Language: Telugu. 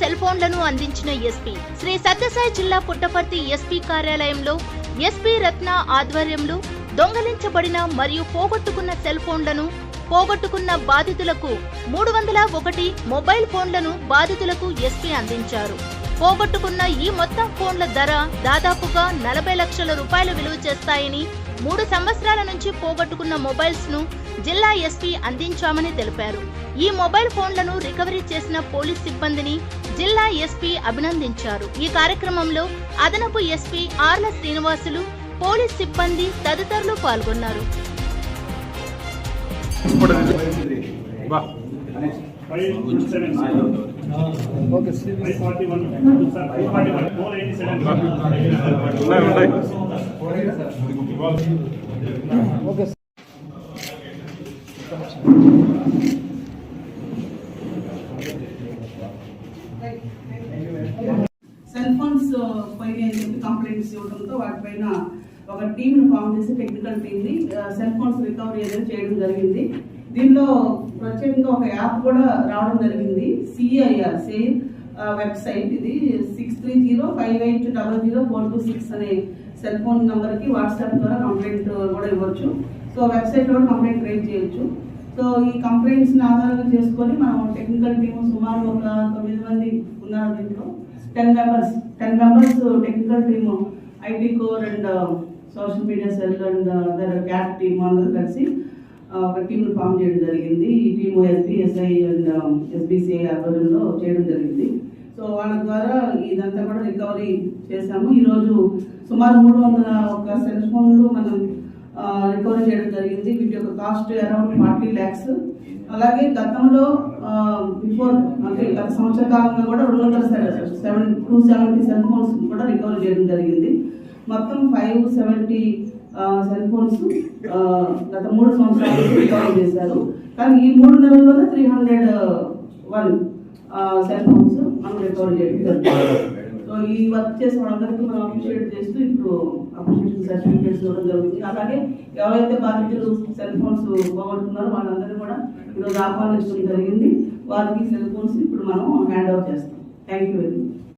సెల్ ఫోన్లను అందించిన ఎస్పీ. శ్రీ సత్యసాయి జిల్లా పుట్టపర్తి ఎస్పీ కార్యాలయంలో ఎస్పీ రత్న ఆధ్వర్యంలో దొంగలించబడిన మరియు పోగొట్టుకున్న సెల్ ఫోన్లను పోగొట్టుకున్న బాధితులకు మూడు వందల ఒకటి మొబైల్ ఫోన్లను బాధితులకు ఎస్పీ అందించారు. పోగొట్టుకున్న ఈ మొత్తం ఫోన్ల ధర దాదాపుగా నలభై లక్షల రూపాయలు విలువ చేస్తాయని మూడు సంవత్సరాల నుంచి పోగొట్టుకున్న మొబైల్స్ను జిల్లా ఎస్పీ అందించామని తెలిపారు. ఈ మొబైల్ ఫోన్లను రికవరీ చేసిన పోలీస్ సిబ్బందిని జిల్లా ఎస్పీ అభినందించారు. ఈ కార్యక్రమంలో అదనపు ఎస్పీ ఆర్ల శ్రీనివాసులు పోలీస్ సిబ్బంది తదితరులు పాల్గొన్నారు. బా five seven five forty one sir five forty one four eighty seven ఉన్నాయి ఉన్నాయి సెల్ ఫోన్స్ పోయినాయి అని చెప్పి కంప్లైంట్స్ ఇవ్వడంతో వాటిపైన ఒక టీంను ఫామ్ చేసి టెక్నికల్ టీమ్ని సెల్ ఫోన్స్ రికవరీ అనేది చేయడం జరిగింది. దీనిలో ప్రత్యేకంగా ఒక యాప్ కూడా రావడం జరిగింది. C I R same website ఇది. Six three zero five eight double zero four two six అనే సెల్ ఫోన్ నెంబర్కి వాట్సాప్ ద్వారా కంప్లైంట్ కూడా ఇవ్వచ్చు. సో వెబ్సైట్ కంప్లైంట్ రేజ్ చేయొచ్చు. సో ఈ కంప్లైంట్స్ని ఆధారంగా చేసుకొని మనం టెక్నికల్ టీమ్ సుమారు ఒక తొమ్మిది మంది ఉన్నారు దీంట్లో. Ten members ten members technical team IT core and uh, social media cell and other cat team అందరూ కలిసి uh, ఒక టీంను ఫామ్ చేయడం జరిగింది. ఈ టీము ఎస్బీఎస్ఐ అండ్ ఎస్బీసీఐ ఆధ్వర్యంలో చేయడం జరిగింది. సో వాళ్ళ ద్వారా ఇదంతా కూడా రికవరీ చేశాము. ఈరోజు సుమారు మూడు వందల ఒక సెల్ ఫోన్లు మనం రికవరీ చేయడం జరిగింది. వీటి యొక్క కాస్ట్ అరౌండ్ ఫార్టీ ల్యాక్స్ అలాగే గతంలో బిఫోర్ అంటే గత సంవత్సర కాలంగా కూడా రెండు వందల seven two seventy cell phones కూడా రికవరీ చేయడం జరిగింది. మొత్తం ఫైవ్ సెవెంటీ సెల్ ఫోన్స్ గత మూడు సంవత్సరాలు రికవరీ చేశారు. కానీ ఈ మూడు నెలల్లోనే three hundred one cell phones మనం రికవరీ చేయడం జరిగింది. ఈ వర్క్ చేసిన వాళ్ళందరికీ మనం అప్రిషియేట్ చేస్తూ ఇప్పుడు అప్రిషియేషన్ సర్టిఫికేట్స్ ఇవ్వడం జరుగుతుంది. అలాగే ఎవరైతే బాధితులు సెల్ ఫోన్స్ పోగొట్టుకున్నారో వాళ్ళందరూ కూడా ఈరోజు ఆహ్వానించడం జరిగింది. వారికి సెల్ ఫోన్స్ ఇప్పుడు మనం హ్యాండ్ ఓవర్ చేస్తాం. Thank you very much